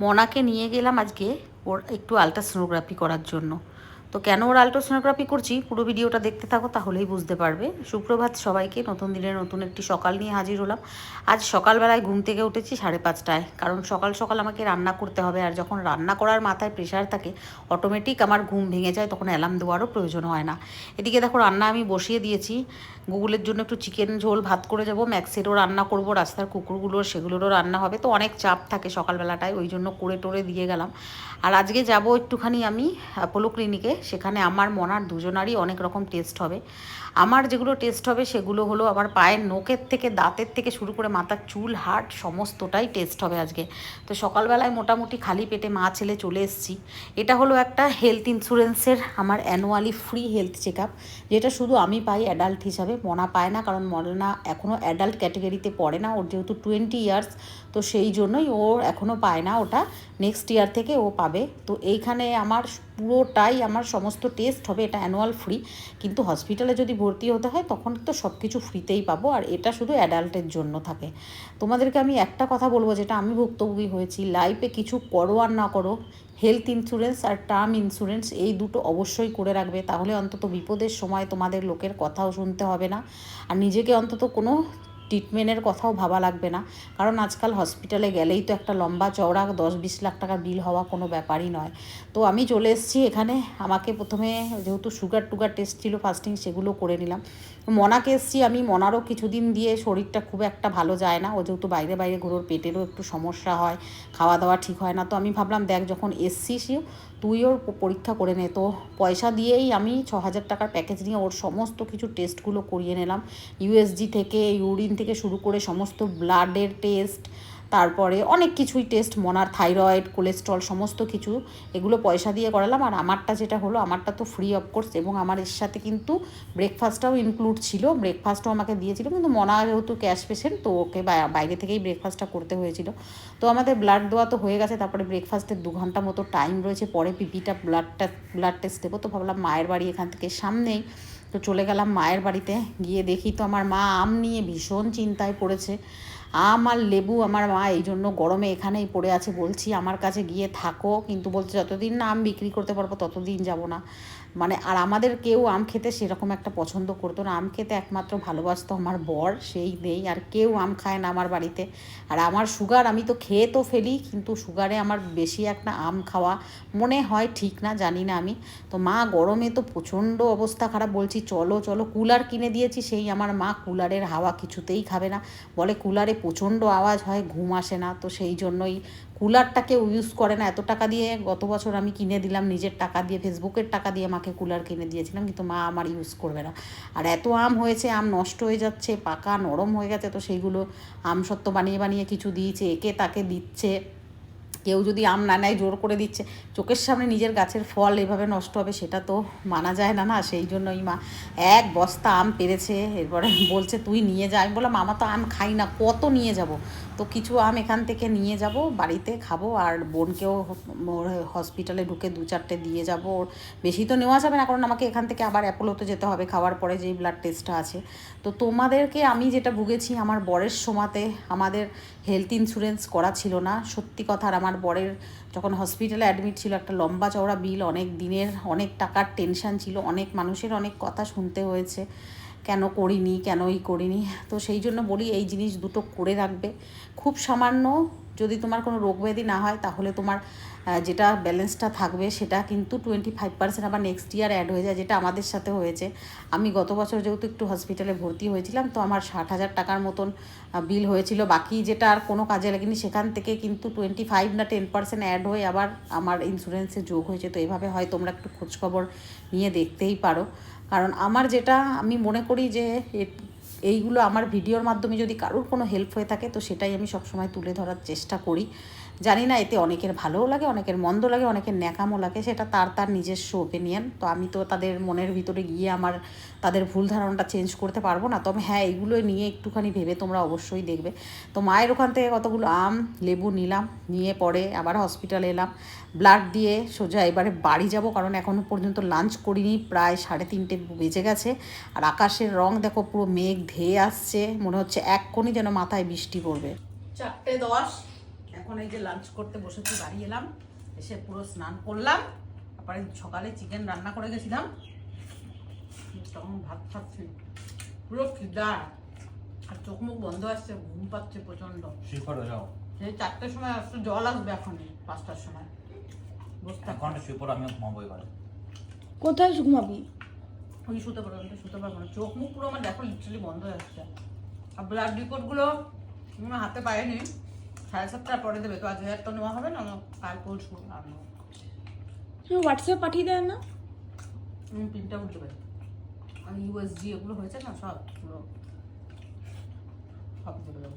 মনাকে নিয়ে গেলাম আজকে ওর একটু আলট্রাসোনোগ্রাফি করার জন্য। তো কেন ওর আলট্রাসোনোগ্রাফি করছি? পুরো ভিডিওটা দেখতে থাকো, তাহলেই বুঝতে পারবে। সুপ্রভাত সবাইকে, নতুন দিনের নতুন একটি সকাল নিয়ে হাজির হলাম। আজ সকালবেলায় ঘুম থেকে উঠেছি সাড়ে পাঁচটায়, কারণ সকাল সকাল আমাকে রান্না করতে হবে, আর যখন রান্না করার মাথায় প্রেশার থাকে অটোমেটিক আমার ঘুম ভেঙে যায়, তখন অ্যালার্ম দেওয়ারও প্রয়োজন হয় না। এদিকে দেখো, রান্না আমি বসিয়ে দিয়েছি। গুগলের জন্য একটু চিকেন ঝোল, ভাত করে যাব, ম্যাক্সেরও রান্না করব, রাস্তার কুকুরগুলোর সেগুলোরও রান্না হবে। তো অনেক চাপ থাকে সকালবেলাটায়, ওই জন্য করে টোরে দিয়ে গেলাম। আর আজকে যাব একটুখানি আমি অ্যাপোলো ক্লিনিকে সেখানে আমার মনার দুজনারই অনেক রকম টেস্ট হবে। আমার যেগুলো টেস্ট হবে সেগুলো হলো আমার পায়ের নোকের থেকে, দাঁতের থেকে শুরু করে মাথার চুল হাট সমস্তটাই টেস্ট হবে আজকে। তো সকালবেলায় মোটামুটি খালি পেটে মা, ছেলে চলে এসেছি। এটা হলো একটা হেলথ ইন্স্যুরেন্সের আমার অ্যানুয়ালি ফ্রি হেলথ চেক যেটা শুধু আমি পাই অ্যাডাল্ট হিসাবে, মনা পায় না, কারণ মনা এখনও অ্যাডাল্ট ক্যাটেগরিতে পড়ে না। ওর যেহেতু টোয়েন্টি ইয়ার্স তো সেই জন্যই ও এখনও পায় না। ওটা নেক্সট ইয়ার থেকে ও পাবে। তো এইখানে আমার পুরোটাই আমার সমস্ত টেস্ট হবে, এটা অ্যানুয়াল ফ্রি কিন্তু হসপিটালে যদি ভর্তি হতে হয়, তখন তো সব কিছু ফ্রিতেই পাবো, আর এটা শুধু অ্যাডাল্টের জন্য থাকে। তোমাদেরকে আমি একটা কথা বলব, যেটা আমি ভুক্তভোগী হয়েছি। লাইফে কিছু করো আর না করো হেলথ ইন্স্যুরেন্স আর টার্ম ইন্স্যুরেন্স এই দুটো অবশ্যই করে রাখবে। তাহলে অন্তত বিপদের সময় তোমাদের লোকের কথাও শুনতে হবে না। আর নিজেকে অন্তত কোনো ট্রিটমেন্টের কথাও ভাবা লাগবে না। কারণ আজকাল হসপিটালে গেলেই তো একটা লম্বা চওড়া দশ বিশ লাখ টাকা বিল হওয়া কোনো ব্যাপারই নয়। তো আমি চলে এসেছি এখানে। আমাকে প্রথমে যেহেতু সুগার টুগার টেস্ট ছিল ফাস্টিং সেগুলো করে নিলাম। মনাকে এসেছি আমি। মনারও কিছুদিন দিয়ে শরীরটা খুব একটা ভালো যায় না। ও যেহেতু বাইরে বাইরে ঘুরোর পেটেরও একটু সমস্যা হয় খাওয়া দাওয়া ঠিক হয় না। তো আমি ভাবলাম, দেখ, যখন এসছিস তুইও পরীক্ষা করে নে। তো পয়সা দিয়েই আমি ছ হাজার টাকার প্যাকেজ নিয়ে ওর সমস্ত কিছু টেস্টগুলো করিয়ে নিলাম। ইউএসজি থেকে ইউরিন থেকে শুরু করে সমস্ত ব্লাডের টেস্ট তারপরে অনেক কিছুই টেস্ট মনার থাইরয়েড কোলেস্ট্রল সমস্ত কিছু, এগুলো পয়সা দিয়ে করালাম। আর আমারটা যেটা হলো, আমারটা তো ফ্রি অফ কোর্স এবং আমার এর সাথে কিন্তু ব্রেকফাস্টটাও ইনক্লুড ছিল। ব্রেকফাস্টও আমাকে দিয়েছিল, কিন্তু মনা যেহেতু ক্যাশ পেশেন্ট তো ওকে বাইরে থেকেই ব্রেকফাস্টটা করতে হয়েছিল। তো আমাদের ব্লাড দেওয়া তো হয়ে গেছে, তারপরে ব্রেকফাস্টের দু ঘণ্টা মতো টাইম রয়েছে, পরে পিপিটা ব্লাডটা ব্লাড টেস্ট দেবো। তো ভাবলাম মায়ের বাড়ি এখান থেকে সামনেই, তো চলে গেলাম মায়ের বাড়িতে। গিয়ে দেখি তো আমার মা আম নিয়ে ভীষণ চিন্তায় পড়েছে। আম আর লেবু আমার মা এই জন্য গরমে এখানেই পড়ে আছে। বলছি, আমার কাছে গিয়ে থাকো। কিন্তু বলছে, যতদিন না আম বিক্রি করতে পারব, ততদিন যাব না। মানে আর আমাদের কেউ আম খেতে সেরকম একটা পছন্দ করতো না। আম খেতে একমাত্র ভালোবাসতো আমার বর, সেই নেই। আর কেউ আম খায় না আমার বাড়িতে। আর আমার সুগার আমি তো খেয়ে তো ফেলি, কিন্তু সুগারে আমার বেশি একটা আম খাওয়া মনে হয় ঠিক না, জানি না আমি। তো মা, গরমে তো প্রচণ্ড অবস্থা খারাপ। বলছি, চলো চলো, কুলার কিনে দিয়েছি। সেই আমার মা কুলারের হাওয়া কিছুতেই খাবে না। বলে, কুলারে প্রচণ্ড আওয়াজ হয়, ঘুম আসে না। তো সেই জন্যই কুলারটাকে ইউজ করে না। এত টাকা দিয়ে গত বছর আমি কিনে দিলাম, নিজের টাকা দিয়ে, ফেসবুকের টাকা দিয়ে মাকে কুলার কিনে দিয়েছিলাম, কিন্তু মা আমার ইউজ করবে না। আর এত আম হয়েছে, আম নষ্ট হয়ে যাচ্ছে, পাকা, নরম হয়ে গেছে, তো সেইগুলো আম সত্য বানিয়ে বানিয়ে কিছু দিয়েছে, একে তাকে দিচ্ছে। কেউ যদি আম না নেয়, জোর করে দিচ্ছে। চোখের সামনে নিজের গাছের ফল এভাবে নষ্ট হবে, সেটা তো মানা যায় না না? সেই জন্যই মা এক বস্তা আম পেরেছে, এরপরে বলছে, তুই নিয়ে যা। আমি বললাম আমার তো আম খাই না, কত নিয়ে যাব? তো কিছু আম এখান থেকে নিয়ে যাব, বাড়িতে খাব, আর বোনকেও হসপিটালে ঢুকে দু চারটে দিয়ে যাব। বেশি তো নেওয়া যাবে না, কারণ আমাকে এখান থেকে আবার অ্যাপোলোতে যেতে হবে, খাওয়ার পরে যেই ব্লাড টেস্টটা আছে। তো তোমাদেরকে আমি যেটা ভুগেছি, আমার বরের সময়তে আমাদের হেলথ ইন্স্যুরেন্স করা ছিল না। সত্যি কথা, আর আমার বরের যখন হসপিটালে অ্যাডমিট ছিল, একটা লম্বা চওড়া বিল অনেক দিনের, অনেক টাকার টেনশান ছিল, অনেক মানুষের অনেক কথা শুনতে হয়েছে। কেন করিনি কেন এই করিনি। তো সেই জন্য বলি এই জিনিস দুটো করে রাখবে। খুব সামান্য যদি তোমার কোনো রোগ ব্যাধি না হয়, তাহলে তোমার যেটা ব্যালেন্সটা থাকবে সেটা কিন্তু টোয়েন্টি ফাইভ পার্সেন্ট আবার নেক্সট ইয়ার অ্যাড হয়ে যায়, যেটা আমাদের সাথে হয়েছে। আমি গত বছর যেহেতু একটু হসপিটালে ভর্তি হয়েছিলাম, তো আমার ষাট হাজার টাকার মতন বিল হয়েছিল। বাকি যেটা আর কোনো কাজে লাগেনি, সেখান থেকে কিন্তু টোয়েন্টি ফাইভ না টেন পার্সেন্ট অ্যাড হয়ে আবার আমার ইন্স্যুরেন্সে যোগ হয়েছে। তো এভাবে হয়, তোমরা একটু খোঁজখবর নিয়ে দেখতেই পারো। কারণ আমার যেটা, আমি মনে করি যে এইগুলো আমার ভিডিওর মাধ্যমে যদি কারোর কোনো হেল্প হয়ে থাকে, তো সেটাই আমি সবসময় তুলে ধরার চেষ্টা করি। জানি না, এতে অনেকের ভালোও লাগে, অনেকের মন্দ লাগে, অনেকের ন্যাকামও লাগে, সেটা তার তার নিজস্ব ওপিনিয়ন তো আমি তো তাদের মনের ভিতরে গিয়ে আমার তাদের ভুল ধারণাটা চেঞ্জ করতে পারব না। তবে হ্যাঁ এইগুলো নিয়ে একটুখানি ভেবে তোমরা অবশ্যই দেখবে। তো মায়ের ওখান থেকে কতগুলো আম, লেবু নিলাম, নিয়ে পরে আবার হসপিটালে এলাম। ব্লাড দিয়ে সোজা এবারে বাড়ি যাব, কারণ এখনও পর্যন্ত লাঞ্চ করিনি, প্রায় সাড়ে তিনটে বেজে গেছে। আর আকাশের রং দেখো, পুরো মেঘ ধেয়ে আসছে, মনে হচ্ছে এক কোণই যেন মাথায় বৃষ্টি পড়বে। চারটে দশ। এখন এই যে লাঞ্চ করতে বসেছি বাড়ি এলাম এসে পুরো স্নান করলাম তারপরে সকালে চিকেন রান্না করে গেছিলাম। তখন ভাত খাচ্ছি পুরো খিদা আর চোখ মুখ বন্ধ আসছে ঘুম পাচ্ছে প্রচণ্ড যাও। সেই চারটের সময় আসছে জল আসবে এখন পাঁচটার সময়। বসতে এখন শুয়ে পড়ো আমিও ঘুমাবো এবারে। কোথায় ঘুমাবি? ওই শুতে পারব আমি শুতে পারব না। চোখ মুখ পুরো আমার দেখো লিটারালি বন্ধ হয়ে যাচ্ছে। আর ব্লাড রিপোর্টগুলো হাতে পাইনি। সাড়ে সাতটার পরে দেবে তো আজ হাজার তো নেওয়া হবে না কাল পরশু। আর নেব। হোয়াটসঅ্যাপ পাঠিয়ে দেয় না? আমি প্রিন্ট আউট দেবে আর ইউএসজি এগুলো হয়েছে না সব পুরো সব দেবে দেবো